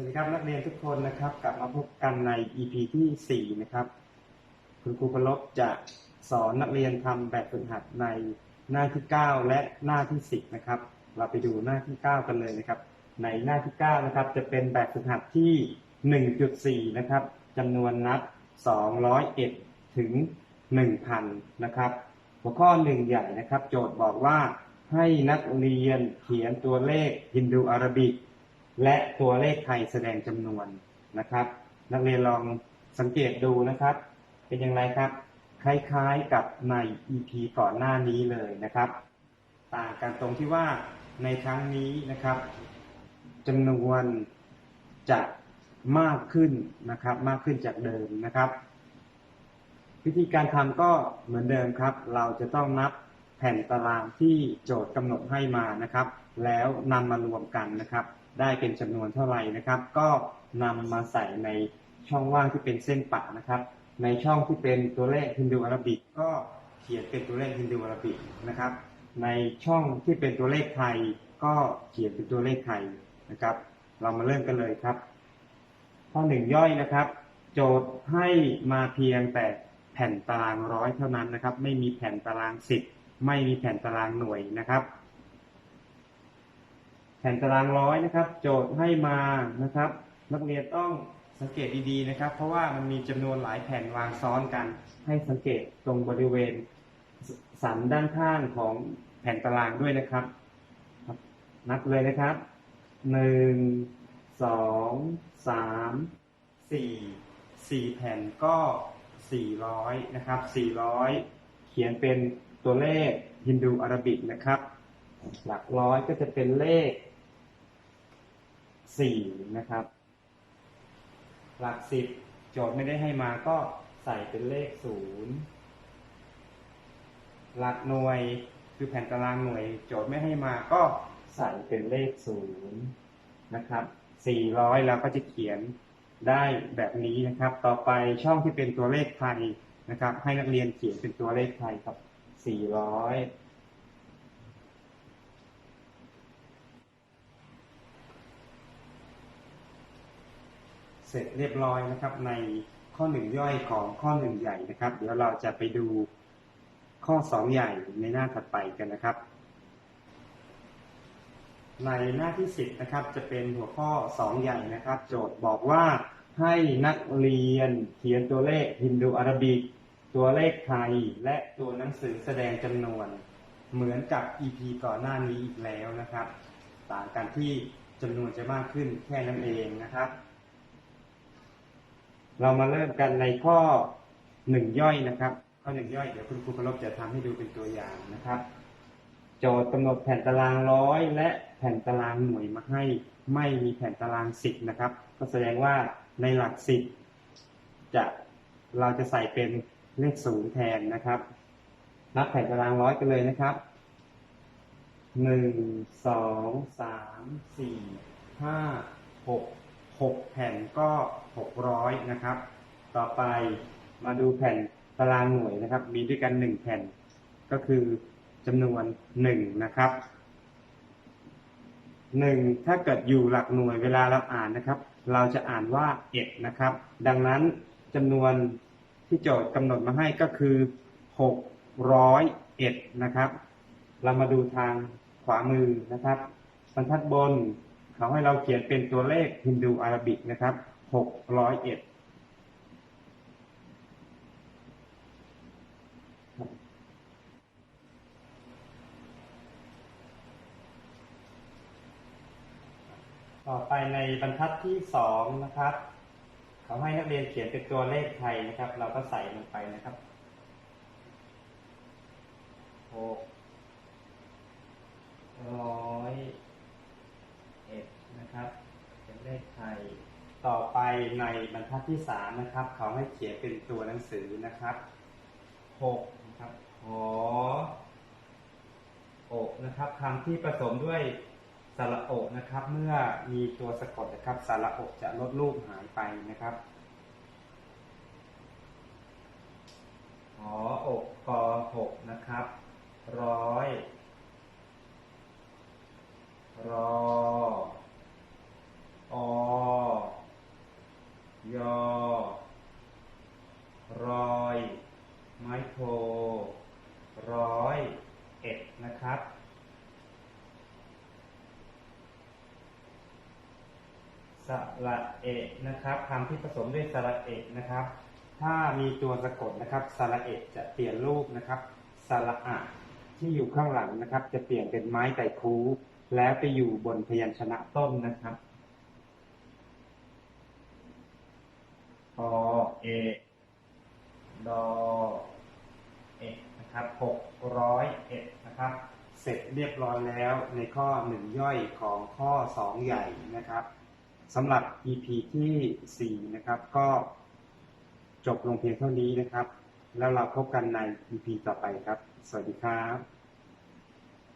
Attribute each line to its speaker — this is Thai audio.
Speaker 1: วัสดีครับนักเรียนทุกคนนะครับ กลับมาพบกันใน EP ที่4นะครับ คุณครูพลบจะสอนนักเรียนทำแบบฝึกหัดในหน้าที่ 9 และหน้าที่ 10 นะครับ เราไปดูหน้าที่ 9 กันเลยนะครับ ในหน้าที่ 9 นะครับ จะเป็นแบบฝึกหัดที่ 1.4 นะครับจำนวนนับ201 ถึง 1,000 นะครับ หัวข้อหนึ่งใหญ่นะครับ โจทย์บอกว่าให้นักเรียนเขียนตัวเลขฮินดูอาราบิก และตัวเลขไทยแสดงจำนวนนะครับ นักเรียนลองสังเกตดูนะครับ เป็นอย่างไรครับ คล้ายๆกับใน EP ก่อนหน้านี้เลยนะครับ ต่างกันตรงที่ว่าในครั้งนี้นะครับจำนวนจะมากขึ้นนะครับ มากขึ้นจากเดิมนะครับ วิธีการทำก็เหมือนเดิมครับ เราจะต้องนับแผ่นตารางที่โจทย์กำหนดให้มานะครับ แล้วนำมารวมกันนะครับ ได้เป็นจำนวนเท่าไหร่นะครับ ก็นำมาใส่ในช่องว่างที่เป็นเส้นปะนะครับ ในช่องที่เป็นตัวเลขฮินดูอาราบิกก็เขียนเป็นตัวเลขฮินดูอาราบิกนะครับ ในช่องที่เป็นตัวเลขไทย ก็เขียนเป็นตัวเลขไทยนะครับ เรามาเริ่มกันเลยครับ ข้อหนึ่งย่อยนะครับ โจทย์ให้มาเพียงแต่แผ่นตารางร้อยเท่านั้นนะครับ ไม่มีแผ่นตารางสิบไม่มีแผ่นตารางหน่วยนะครับ แผ่นตารางร้อยนะครับ โจทย์ให้มานะครับ นักเรียนต้องสังเกตดีๆนะครับ เพราะว่ามันมีจำนวนหลายแผ่นวางซ้อนกัน ให้สังเกตตรงบริเวณสันด้านข้างของแผ่นตารางด้วยนะครับครับ นับเลยนะครับหนึ่งสองสามสี่สี่แผ่นก็สี่ร้อยนะครับสี่ร้อยเขียนเป็นตัวเลขฮินดูอาราบิกนะครับ หลักร้อยก็จะเป็นเลขสี่นะครับ หลักสิบโจทย์ไม่ได้ให้มาก็ใส่เป็นเลขศูนย์หลักหน่วยคือแผ่นตารางหน่วย โจทย์ไม่ให้มาก็ใส่เป็นเลขศูนย์นะครับสี่ร้อยเราก็จะเขียนได้แบบนี้นะครับ ต่อไปช่องที่เป็นตัวเลขไทยนะครับ ให้นักเรียนเขียนเป็นตัวเลขไทยครับสี่ร้อย เสร็จเรียบร้อยนะครับ ในข้อหนึ่งย่อยของข้อหนึ่งใหญ่นะครับ เดี๋ยวเราจะไปดูข้อสองใหญ่ในหน้าถัดไปกันนะครับ ในหน้าที่สิบนะครับ จะเป็นหัวข้อสองใหญ่นะครับ โจทย์บอกว่าให้นักเรียนเขียนตัวเลขฮินดูอารบิก ตัวเลขไทย และตัวหนังสือแสดงจำนวน เหมือนกับ EP ก่อนหน้านี้อีกแล้วนะครับ ต่างกันที่จำนวนจะมากขึ้นแค่นั้นเองนะครับ เรามาเริ่มกันในข้อหนึ่งย่อยนะครับ ข้อหนึ่งย่อยเดี๋ยวคุณครูพลบจะทำให้ดูเป็นตัวอย่างนะครับ โจทย์กำหนดแผ่นตารางร้อยและแผ่นตารางหน่วยมาให้ไม่มีแผ่นตารางสิบนะครับ ก็แสดงว่าในหลักสิบจะเราจะใส่เป็นเลขศูนย์แทนนะครับนับแผ่นตารางร้อยกันเลยนะครับหนึ่งสองสามสี่ห้าหก หกแผ่นก็หกร้อยนะครับ ต่อไปมาดูแผ่นตารางหน่วยนะครับ มีด้วยกันหนึ่งแผ่น ก็คือจำนวนหนึ่งนะครับหนึ่งถ้าเกิดอยู่หลักหน่วยเวลาเราอ่านนะครับ เราจะอ่านว่าเอ็ดนะครับ ดังนั้นจำนวนที่โจทย์กำหนดมาให้ก็คือหกร้อยเอ็ดนะครับ เรามาดูทางขวามือนะครับบรรทัดบน เขาให้เราเขียนเป็นตัวเลขฮินดูอาราบิกนะครับหกร้อยเอ็ดต่อไปในบรรทัดที่สองนะครับ เขาให้นักเรียนเขียนเป็นตัวเลขไทยนะครับ เราก็ใส่ลงไปนะครับหกร้อย นะครับเป็นเลขไทย ต่อไปในบรรทัดที่สามนะครับ เขาให้เขียนเป็นตัวหนังสือนะครับหกนะครับหออกนะครับคำที่ผสมด้วยสระอกนะครับ เมื่อมีตัวสะกดนะครับสระอกจะลดรูปหายไปนะครับหออกกอหกนะครับร้อย นะรับ สระเอะนะครับคำที่ผสมด้วยสระเอะนะครับ ถ้ามีตัวสะกดนะครับสระเอะจะเปลี่ยนรูปนะครับสระอะที่อยู่ข้างหลังนะครับ จะเปลี่ยนเป็นไม้ไต่คูแล้วไปอยู่บนพยัญชนะต้นนะครับอเอดอเอนะครับหกร้อยเอ็ดนะครับ เสร็จเรียบร้อยแล้วในข้อหนึ่งย่อยของข้อสองใหญ่นะครับสำหรับ EP ที่สี่นะครับก็จบลงเพียงเท่านี้นะครับ แล้วเราพบกันใน EP ต่อไปครับ สวัสดีครับ